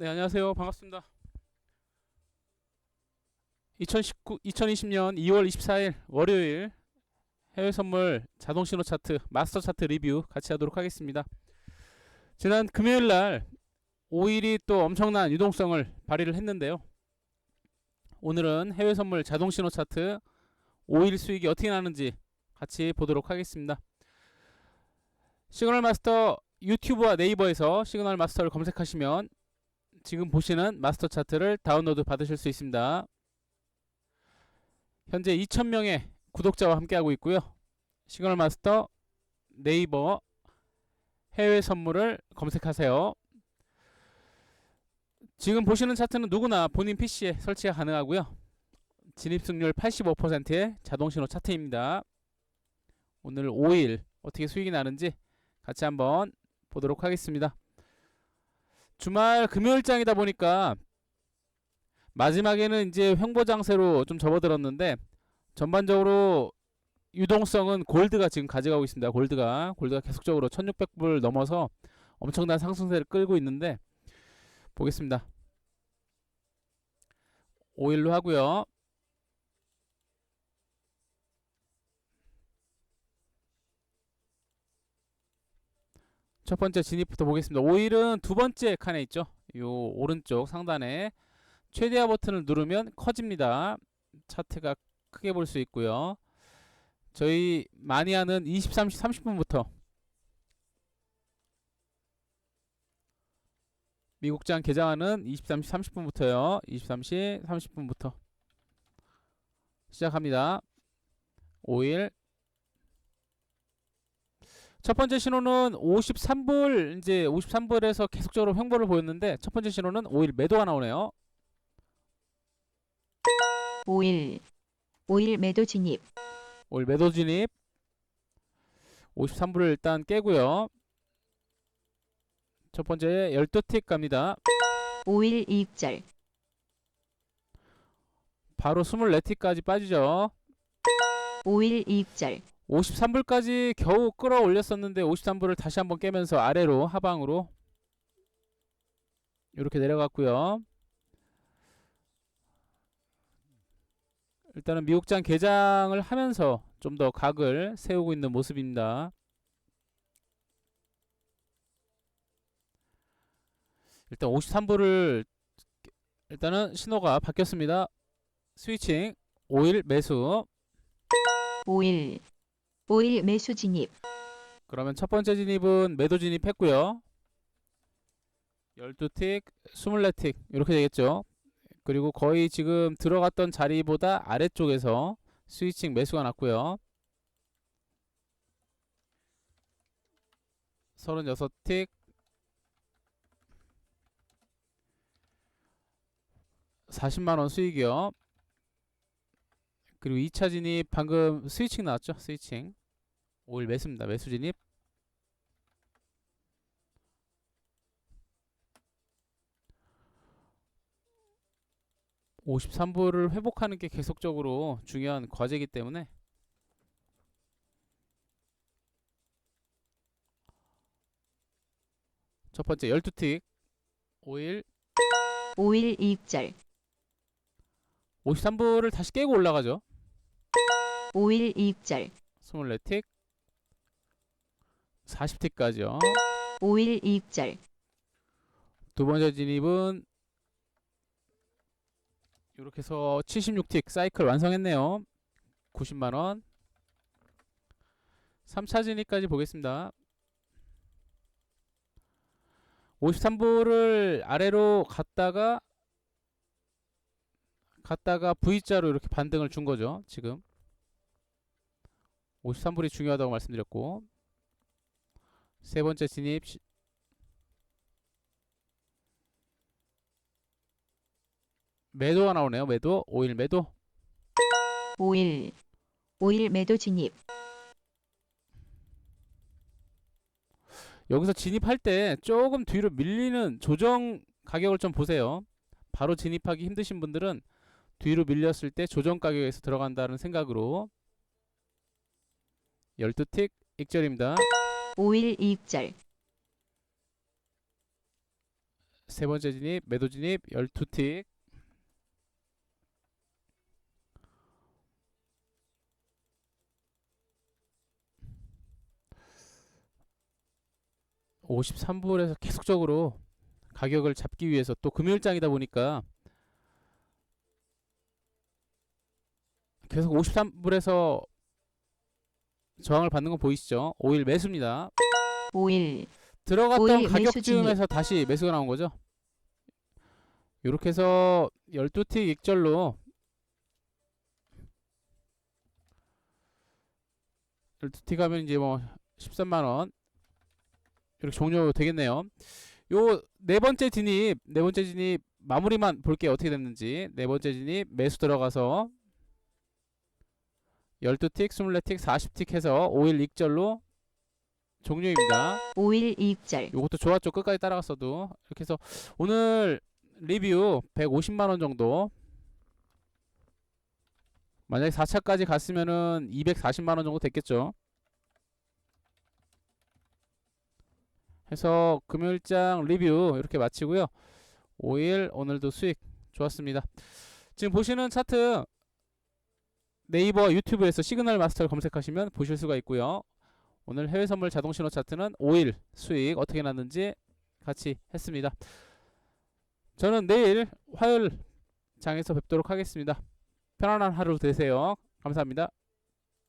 네, 안녕하세요. 반갑습니다. 2019, 2020년 2월 24일 월요일 해외 선물 자동 신호 차트 마스터 차트 리뷰 같이 하도록 하겠습니다. 지난 금요일 날 5일이 또 엄청난 유동성을 발휘를 했는데요. 오늘은 해외 선물 자동 신호 차트 5일 수익이 어떻게 나는지 같이 보도록 하겠습니다. 시그널 마스터 유튜브와 네이버에서 시그널 마스터를 검색하시면 지금 보시는 마스터 차트를 다운로드 받으실 수 있습니다. 현재 2,000명의 구독자와 함께하고 있고요. 시그널 마스터 네이버 해외 선물을 검색하세요. 지금 보시는 차트는 누구나 본인 PC에 설치가 가능하고요. 진입 승률 85%의 자동 신호 차트입니다. 오늘 5일 어떻게 수익이 나는지 같이 한번 보도록 하겠습니다. 주말 금요일장이다 보니까 마지막에는 이제 횡보장세로 좀 접어들었는데 전반적으로 유동성은 골드가 지금 가져가고 있습니다. 골드가 골드가 계속적으로 1600불 넘어서 엄청난 상승세를 끌고 있는데 보겠습니다. 5일로 하고요. 첫 번째 진입부터 보겠습니다. 5일은 두 번째 칸에 있죠. 요 오른쪽 상단에 최대화 버튼을 누르면 커집니다. 차트가 크게 볼 수 있고요. 저희 많이 하는 20, 30, 30분부터 미국장 개장하는 20, 30, 30분부터요. 20, 30, 30분부터 시작합니다. 5일 첫 번째 신호는 53불 이제 53불에서 계속적으로 횡보를 보였는데 첫 번째 신호는 5일 매도가 나오네요. 5일 5일 매도 진입 5일 매도 진입 53불을 일단 깨고요. 첫 번째 12틱 갑니다. 5일 이익절 바로 24틱까지 빠지죠. 5일 이익절 53불까지 겨우 끌어올렸었는데 53불을 다시 한번 깨면서 아래로 하방으로 이렇게 내려갔고요. 일단은 미국장 개장을 하면서 좀 더 각을 세우고 있는 모습입니다. 일단 53불을 일단은 신호가 바뀌었습니다. 스위칭 5일 매수 5일 5일 매수 진입 그러면 첫 번째 진입은 매도 진입했고요. 12틱, 24틱 이렇게 되겠죠. 그리고 거의 지금 들어갔던 자리보다 아래쪽에서 스위칭 매수가 났고요. 36틱 40만원 수익이요. 그리고 2차 진입 방금 스위칭 나왔죠? 스위칭 5일 매수입니다. 매수 진입. (53불을) 회복하는 게 계속적으로 중요한 과제이기 때문에 첫 번째 12틱. 5일. 5일 이익절. 53불을 다시 깨고 올라가죠. 5일 이익절. 24틱 40틱까지요 5일 이익절 두 번째 진입은 이렇게 해서 76틱 사이클 완성했네요. 90만원 3차 진입까지 보겠습니다. 53불을 아래로 갔다가 갔다가 V자로 이렇게 반등을 준 거죠. 지금 53불이 중요하다고 말씀드렸고 세 번째 진입 시- 매도가 나오네요. 매도 5일 매도 5일 5일 매도 진입 여기서 진입할 때 조금 뒤로 밀리는 조정 가격을 좀 보세요. 바로 진입하기 힘드신 분들은 뒤로 밀렸을 때 조정 가격에서 들어간다는 생각으로 12틱 익절입니다. 5일 이익절. 세 번째 진입 매도 진입 12틱. (53불에서) 계속적으로 가격을 잡기 위해서 또 금요일장이다 보니까 계속 53불에서 저항을 받는 거 보이시죠? 5일 매수입니다. 5일 들어갔던 매수 가격쯤에서 다시 매수가 나온 거죠. 이렇게 해서 12틱 익절로 12틱 하면 이제 뭐 13만 원 이렇게 종료 되겠네요. 요 네 번째 진입, 네 번째 진입 마무리만 볼게요. 어떻게 됐는지. 네 번째 진입 매수 들어가서 12틱, 24틱, 40틱 해서 5일 익절로 종료입니다. 5일 이익절 요것도 좋았죠. 끝까지 따라갔어도. 이렇게 해서 오늘 리뷰 150만 원 정도. 만약에 4차까지 갔으면은 240만 원 정도 됐겠죠. 해서 금요일장 리뷰 이렇게 마치고요. 5일 오늘도 수익 좋았습니다. 지금 보시는 차트 네이버 유튜브에서 시그널 마스터를 검색하시면 보실 수가 있고요. 오늘 해외 선물 자동 신호 차트는 5일 수익 어떻게 났는지 같이 했습니다. 저는 내일 화요일 장에서 뵙도록 하겠습니다. 편안한 하루 되세요. 감사합니다.